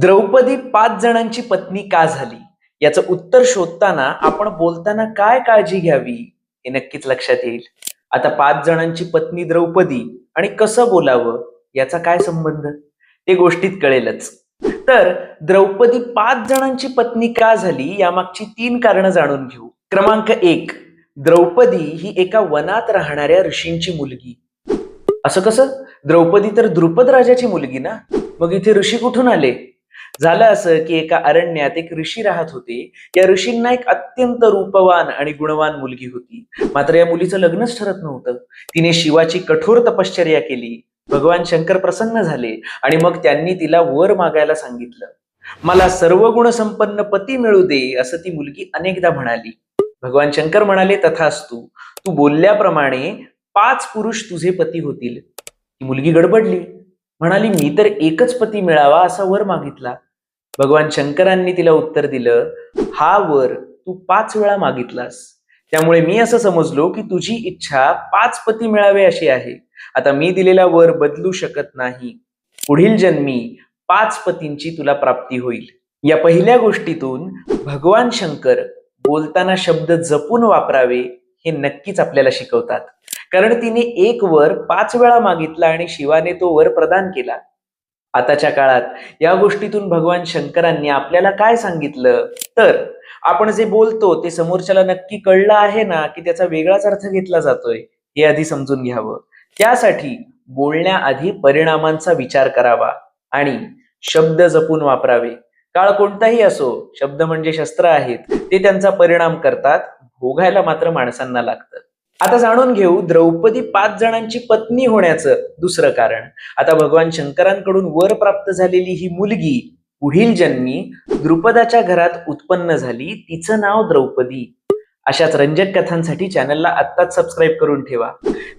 द्रौपदी पाच जणांची पत्नी का झाली? याचं उत्तर शोधताना आपण बोलताना काय काळजी घ्यावी हे नक्कीच लक्षात येईल. आता पाच जणांची पत्नी द्रौपदी आणि कसं बोलावं याचा काय संबंध? ते गोष्टीत कळेलच. तर द्रौपदी पाच जणांची पत्नी का झाली यामागची तीन कारणं जाणून घेऊ. क्रमांक एक द्रौपदी ही एका वनात राहणाऱ्या ऋषींची मुलगी. असं कसं? द्रौपदी तर द्रुपद राजाची मुलगी ना? मग इथे ऋषी कुठून आले? झालं असं की एका अरण्यात एक ऋषी राहत होते. या ऋषींना एक अत्यंत रूपवान आणि गुणवान मुलगी होती. मात्र या मुलीचं लग्नच ठरत नव्हतं. तिने शिवाची कठोर तपश्चर्या केली. भगवान शंकर प्रसन्न झाले आणि मग त्यांनी तिला वर मागायला सांगितलं. मला सर्व गुण संपन्न पती मिळू दे असं ती मुलगी अनेकदा म्हणाली. भगवान शंकर म्हणाले तथास्तु तू बोलल्याप्रमाणे पाच पुरुष तुझे पती होतील. ती मुलगी गडबडली. म्हणाली मी तर एकच पती मिळावा असा वर मागितला. भगवान शंकरांनी तिला उत्तर दिलं हा वर तू पाच वेळा मागितलास. त्यामुळे मी असं समजलो की तुझी इच्छा पाच पती मिळावे अशी आहे. आता मी दिलेला वर बदलू शकत नाही. पुढील जन्मी पाच पतींची तुला प्राप्ती होईल. या पहिल्या गोष्टीतून भगवान शंकर बोलताना शब्द जपून वापरावे हे नक्कीच आपल्याला शिकवतात. कारण तिने एक वर पाच वेळा मागितला आणि शिवाने तो वर प्रदान केला. आताच्या काळात. या गोष्टीतून भगवान शंकरांनी आपल्याला काय सांगितलं? तर आपण जे बोलतो ते समोरच्याला नक्की कळलं आहे ना की त्याचा वेगळाच अर्थ घेतला जातोय हे आधी समजून घ्यावं. त्यासाठी बोलण्याआधी परिणामांचा विचार करावा आणि शब्द जपून वापरावे. काळ कोणताही असो शब्द म्हणजे शस्त्र आहेत ते त्यांचा परिणाम करतात भोगायला मात्र माणसांना लागतं. आता जाणून घेऊ द्रौपदी पाच जणांची पत्नी होण्याचं दुसरं कारण. आता भगवान शंकरांकडून वर प्राप्त झालेली ही मुलगी पुढील जन्मी द्रुपदाच्या घरात उत्पन्न झाली तिचं नाव द्रौपदी. अशाच रंजक कथांसाठी चॅनलला आत्ताच सबस्क्राईब करून ठेवा.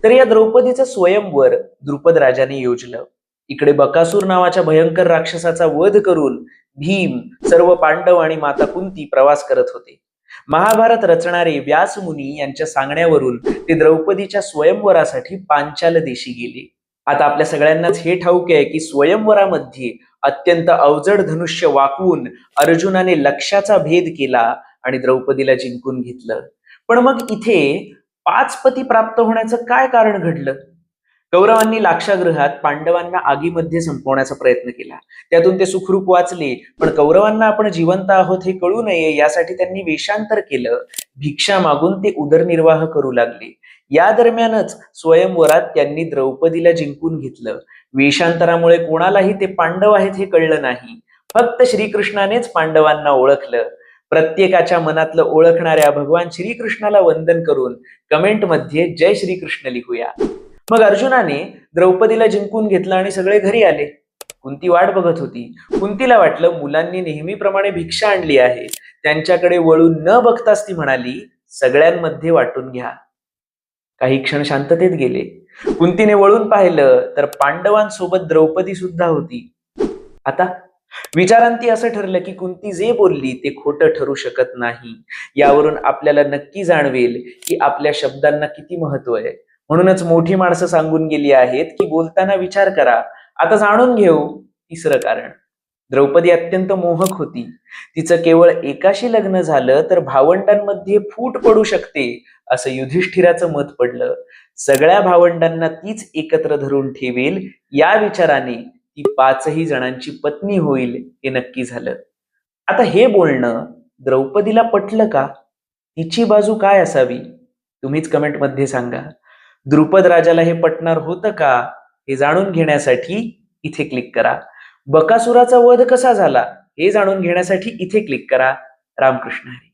तर या द्रौपदीचं स्वयंवर द्रुपद राजाने योजलं. इकडे बकासूर नावाच्या भयंकर राक्षसाचा वध करून भीम सर्व पांडव आणि माता कुंती प्रवास करत होते. महाभारत रचणारे व्यासमुनी यांच्या सांगण्यावरून ते द्रौपदीच्या स्वयंवरासाठी पांचाल देशी गेले. आता आपल्या सगळ्यांनाच हे ठाऊक आहे की स्वयंवरामध्ये अत्यंत अवजड धनुष्य वाकवून अर्जुनाने लक्षाचा भेद केला आणि द्रौपदीला जिंकून घेतलं. पण मग इथे पाच पती प्राप्त होण्याचं काय कारण घडलं? कौरवांनी लाक्षागृहात पांडवांना आगीमध्ये संपवण्याचा प्रयत्न केला. त्यातून ते सुखरूप वाचले पण कौरवांना आपण जिवंत आहोत हे कळू नये यासाठी त्यांनी वेषांतर केलं. भिक्षा मागून ते उदरनिर्वाह करू लागले. या दरम्यानच स्वयंवरात त्यांनी द्रौपदीला जिंकून घेतलं. वेषांतरामुळे कोणालाही ते पांडव आहेत हे कळलं नाही. फक्त श्रीकृष्णानेच पांडवांना ओळखलं. प्रत्येकाच्या मनातलं ओळखणाऱ्या भगवान श्रीकृष्णाला वंदन करून कमेंटमध्ये जय श्रीकृष्ण लिहूया. मग अर्जुनाने द्रौपदीला जिंकून घेतलं आणि सगळे घरी आले. कुंती वाट बघत होती. कुंतीला वाटलं मुलांनी नेहमीप्रमाणे भिक्षा आणली आहे. त्यांच्याकडे वळून न बघताच ती म्हणाली सगळ्यांमध्ये वाटून घ्या. काही क्षण शांततेत गेले. कुंतीने वळून पाहिलं तर पांडवांसोबत द्रौपदी सुद्धा होती. आता विचारांती असं ठरलं की कुंती जे बोलली ते खोटं ठरू शकत नाही. यावरून आपल्याला नक्की जाणवेल की आपल्या शब्दांना किती महत्त्व आहे. म्हणूनच मोठी माणसं सांगून गेली आहेत की बोलताना विचार करा. आता जाणून घेऊ तिसरं कारण. द्रौपदी अत्यंत मोहक होती. तिचं केवळ एकाशी लग्न झालं तर भावंडांमध्ये फूट पडू शकते असं युधिष्ठिराचं मत पडलं. सगळ्या भावंडांना तीच एकत्र धरून ठेवेल या विचाराने ती पाचही जणांची पत्नी होईल हे नक्की झालं. आता हे बोलणं द्रौपदीला पटलं का? तिची बाजू काय असावी? तुम्हीच कमेंटमध्ये सांगा. द्रुपद राजाला हे पटणार होतं का हे जाणून घेण्यासाठी इथे क्लिक करा. बकासुराचा वध कसा झाला हे जाणून घेण्यासाठी इथे क्लिक करा. रामकृष्ण हरी.